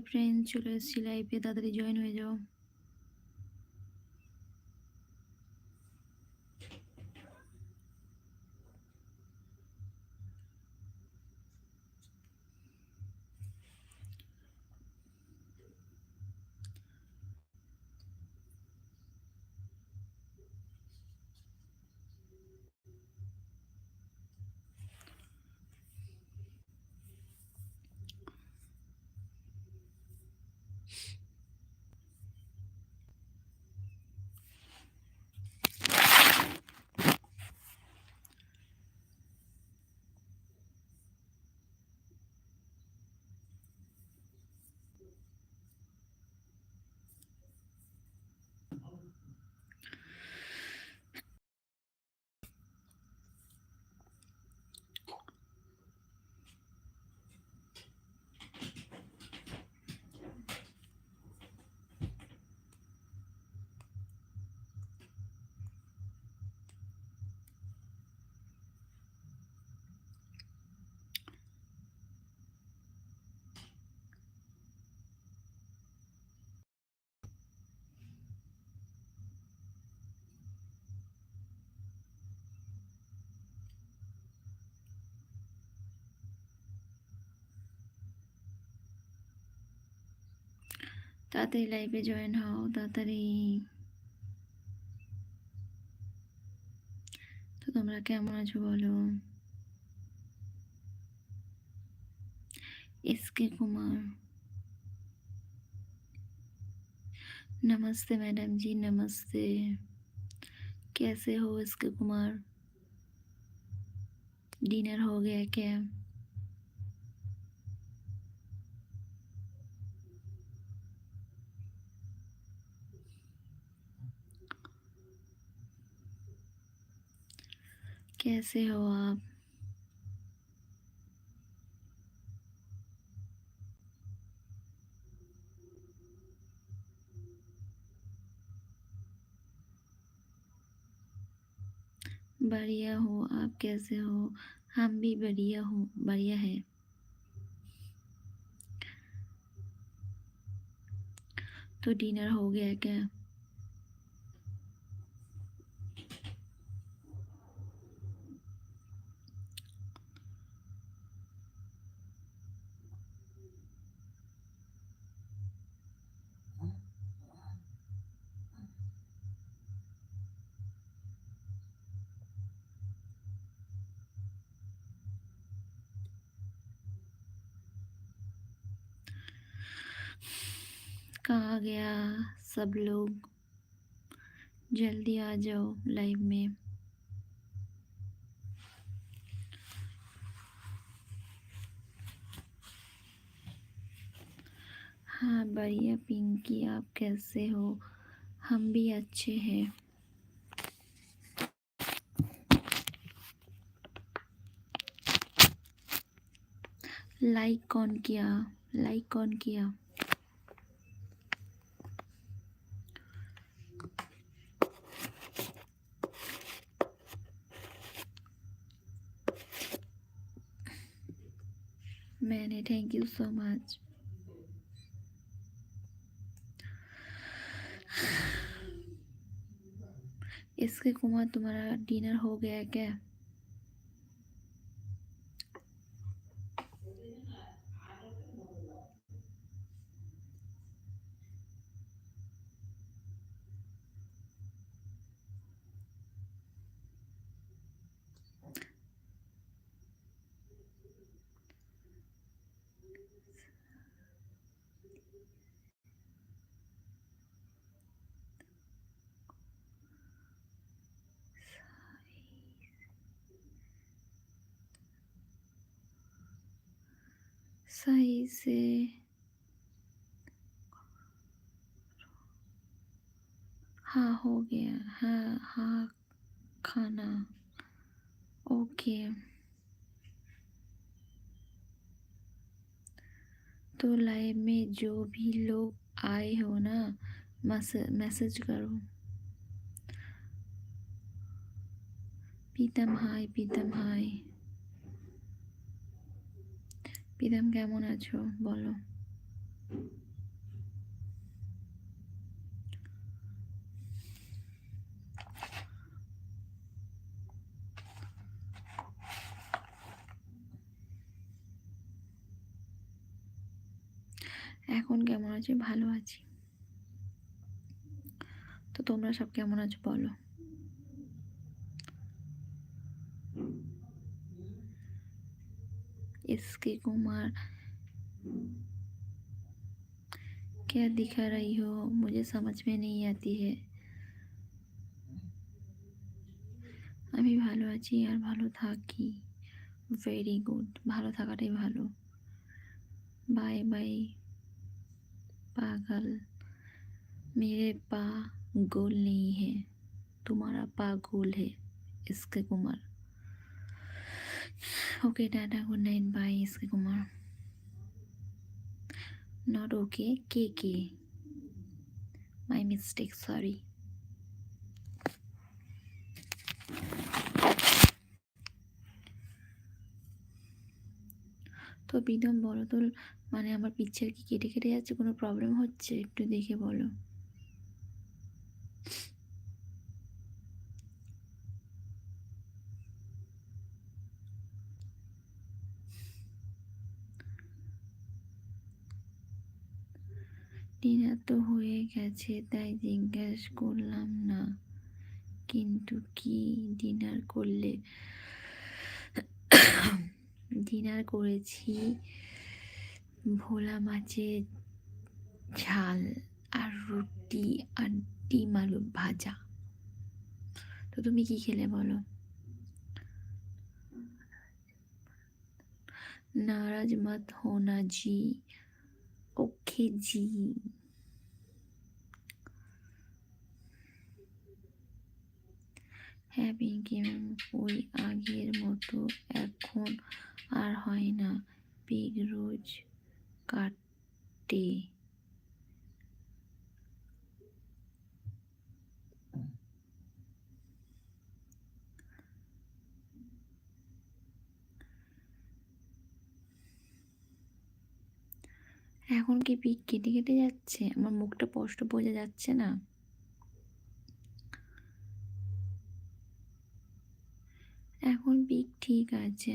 Friend চলে এসেছি লাইভে তাড়াতাড়ি জয়েন হয়ে যাও। তাড়াতাড়ি লাইভে জয়েন হও তাড়াতাড়ি তো তোমরা কেমন আছো বলো এস কে কুমার نمستے میڈم جی نمستے کیسے ہو اس کے کمار ڈنر ہو گیا کیا کیسے ہو آپ بڑھیا ہو آپ کیسے ہو ہم بھی بڑھیا ہو بڑھیا ہے تو ڈنر ہو گیا کیا گیا۔ سب لوگ جلدی آ جاؤ لائیو میں۔ ہاں بڑھیا پنکی، آپ کیسے ہو؟ ہم بھی اچھے ہیں۔ لائک کون کیا؟ لائک کون کیا؟ تھینک یو سو مچ اس کے کما تمہارا ڈنر ہو گیا کیا صحیح سے ہاں ہو گیا ہاں ہاں کھانا اوکے تو لائیو میں جو بھی لوگ آئے ہو نا میسج کرو پیتم ہائی پیتم ہائی প্রীতম কেমন আছো? বলো। এখন কেমন আছি? ভালো আছি। তো তোমরা সব কেমন আছো? বলো। ایس کے کمار کیا دکھا رہی ہو؟ مجھے سمجھ میں نہیں آتی ہے۔ আমি ভালো আছি আর ভালো থাকি ভেরি গুড ভালো থাকাটাই ভালো বাই বাই পাগল میرے پا گول نہیں ہے، تمہارا پا گول ہے اس کے کمار okay tata good night bye S K Kumar not okay K K my mistake sorry তো বিদম বলো তোর মানে আমার পিকচার কি কেটে কেটে যাচ্ছে? কোনো প্রবলেম হচ্ছে? একটু দেখে বলো। ডিনার তো হয়ে গেছে তাই জিজ্ঞেস করলাম না কিন্তু কি ডিনার করলে ডিনার করেছি ভোলা মাছের ঝাল আর রুটি আর ডিম আলু ভাজা তো তুমি কি খেলে বলো नाराज मत होना जी ओके जी হ্যাঁ ম্যাম ওই আগের মতো এখন আর হয় না। পিগ রোজ কাটে। এখন কি পিক কেটে কেটে যাচ্ছে? আমার মুখটা স্পষ্ট বোঝা যাচ্ছে না। এখন পিক ঠিক আছে।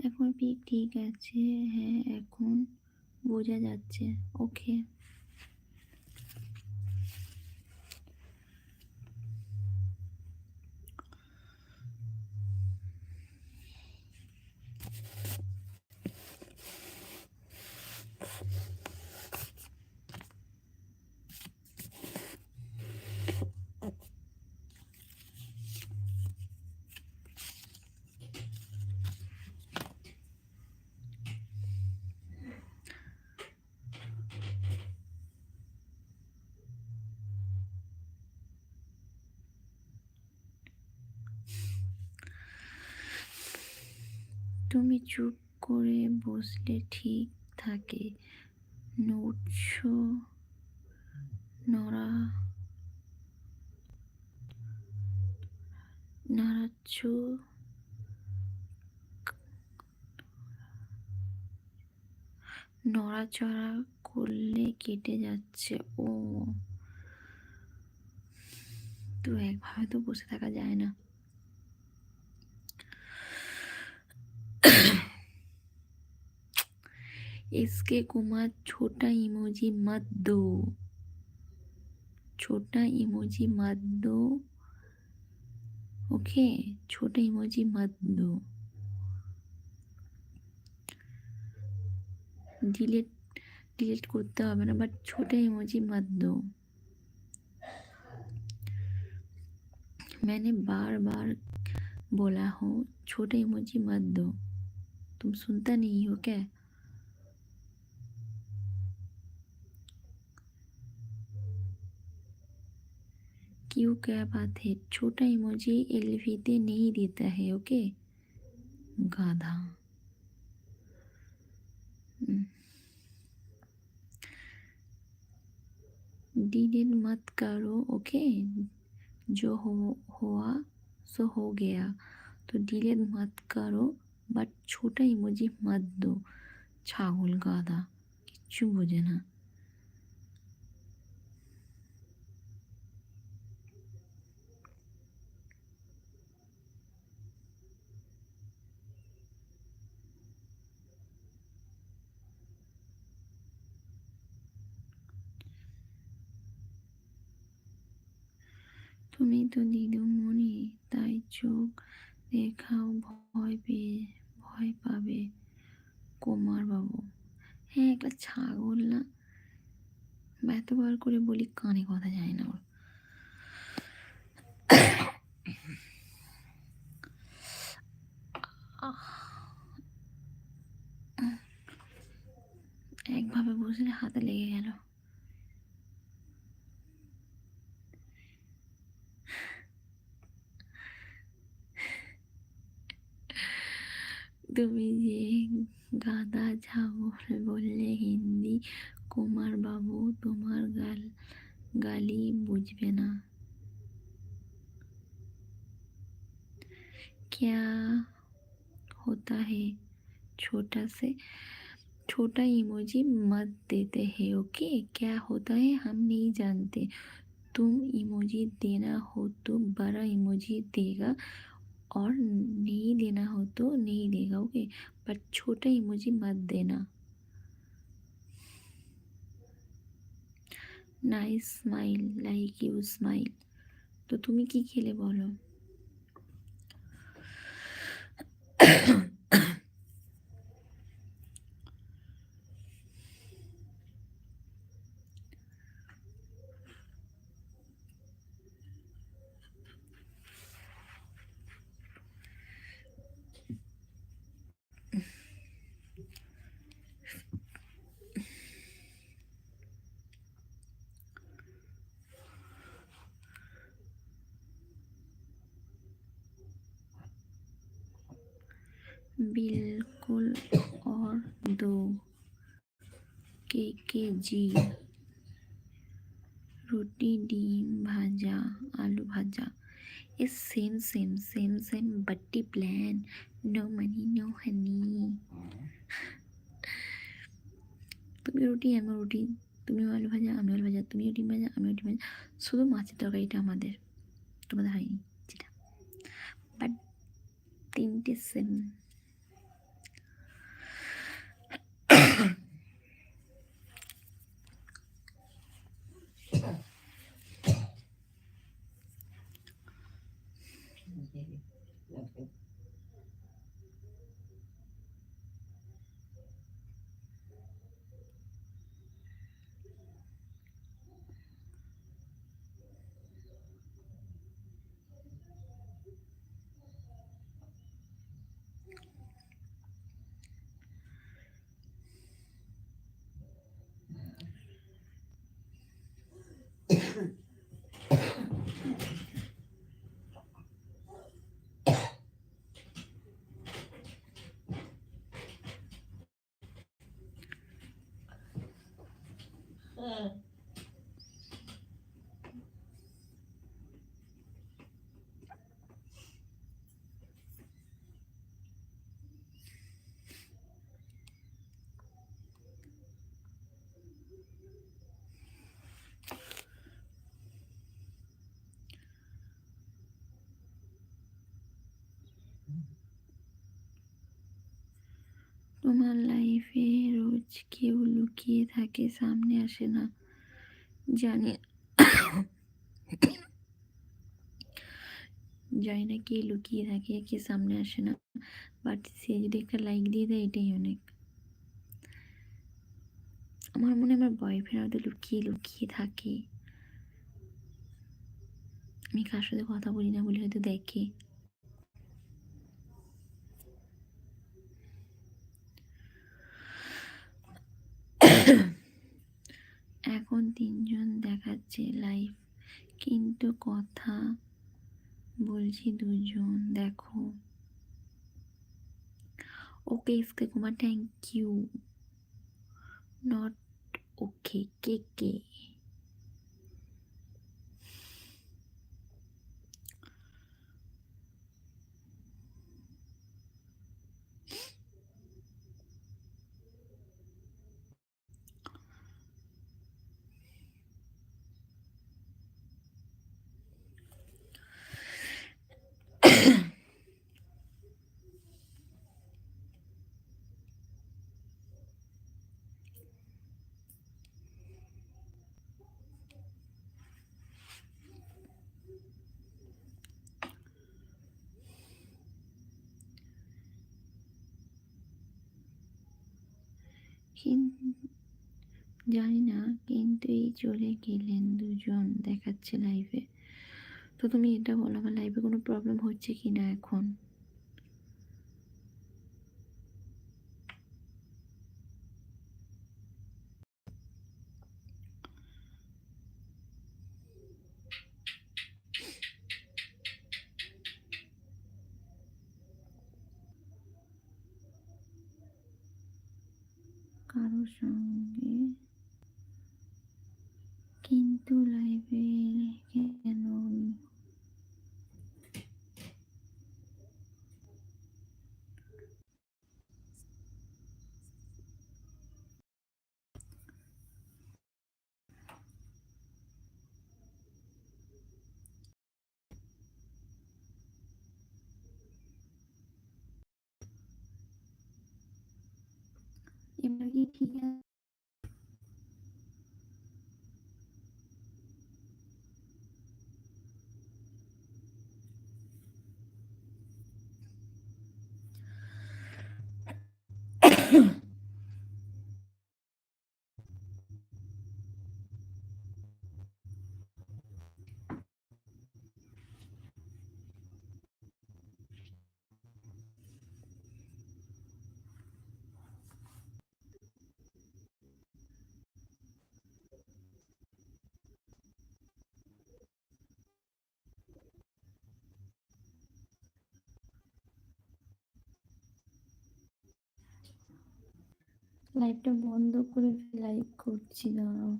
এখন পিক ঠিক আছে হ্যাঁ এখন বোঝা যাচ্ছে ওকে চুপ করে বসলে ঠিক থাকে। নড়ছো? নড়া। নাড়াচ্ছ? নড়াচড়া করলে কেটে যাচ্ছে। ও। তো একভাবে তো বসে থাকা যায় না। इसके कुमार छोटा इमोजी मत दो छोटा इमोजी मत दो ओके छोटा इमोजी मत दो डिलीट डिलीट করতে হবে না বাট ছোট ইমোজি मत दो मैंने बार बार बोला हो छोटे इमोजी मत दो तुम सुनता नहीं हो क्या क्यों क्या बात है छोटा इमोजी एलवीते नहीं देता है ओके गाधा डिलीट मत करो ओके जो हो हुआ सो हो गया तो डिलीट मत करो বাট ছোটা ইমোজি মত দো ছাগল গাধা কিচ্ছু বোঝে না তুমি তো দিদিমণি তাই চোখ দেখাও ভয় পেয়ে, ভয় পাবে কুমার বাবু। হ্যাঁ একটা ছাগল না? এতবার করে বলি, কানে কথা যায় না ওর। একভাবে বসলে হাতে লেগে গেল। তুমি যে গাদা ছাগল বললে হিন্দি কুমার বাবু তোমার গাল গালি বুঝবে না क्या होता है छोटा से छोटा इमोजी मत देते हैं ओके क्या होता है हम नहीं जानते तुम इमोजी देना हो तो बड़ा इमोजी देगा اور نہیں دینا ہو تو نہیں دے گا، اوکے؟ بٹ چھوٹا ہی مجھے مت دینا۔ نائس اسمائل لائک یو اسمائل تو تمہیں کی کھیلے بولو؟ बिल्कुल और दो के के जी রুটি ডিম ভাজা আলু ভাজা এ সেম সেম সেম সেম বাট্টি plan no money no honey তুমি রুটি আমি রুটি তুমি আলু ভাজা আমি আলু ভাজা তুমিও ডিম ভাজা আমিও ডিম ভাজা শুধু মাছের তরকারিটা আমাদের তোমাদের হয়নি যেটা বাট তিনটে সেম তোমার লাইফে রোজ কেউ লুকিয়ে থাকে, সামনে আসে না। জানি জানি না কে লুকিয়ে থাকে, কে সামনে আসে না। বাট সে যদি একটা লাইক দিয়ে দেয়, এটাই অনেক। আমার মনে আমার বয়ফ্রেন্ড হয়তো লুকিয়ে লুকিয়ে থাকে। আমি কার সাথে কথা বলি না বলে হয়তো দেখে। এখন তিনজন দেখাচ্ছে লাইভ কিন্তু কথা বলছি দুজন, দেখো। Okay ইসকে Kumar thank you not okay কে কে? জানি না, কিন্তু এই চলে গেলেন দুজন দেখাচ্ছে লাইফে তো তুমি এটা বলো, আমার লাইফে কোনো প্রবলেম হচ্ছে কি না এখন কারোর সঙ্গে কিন্তু লাইভে কেন এবার কি ঠিক আছে লাইভটা বন্ধ করে লাইভ করছি দাঁড়াও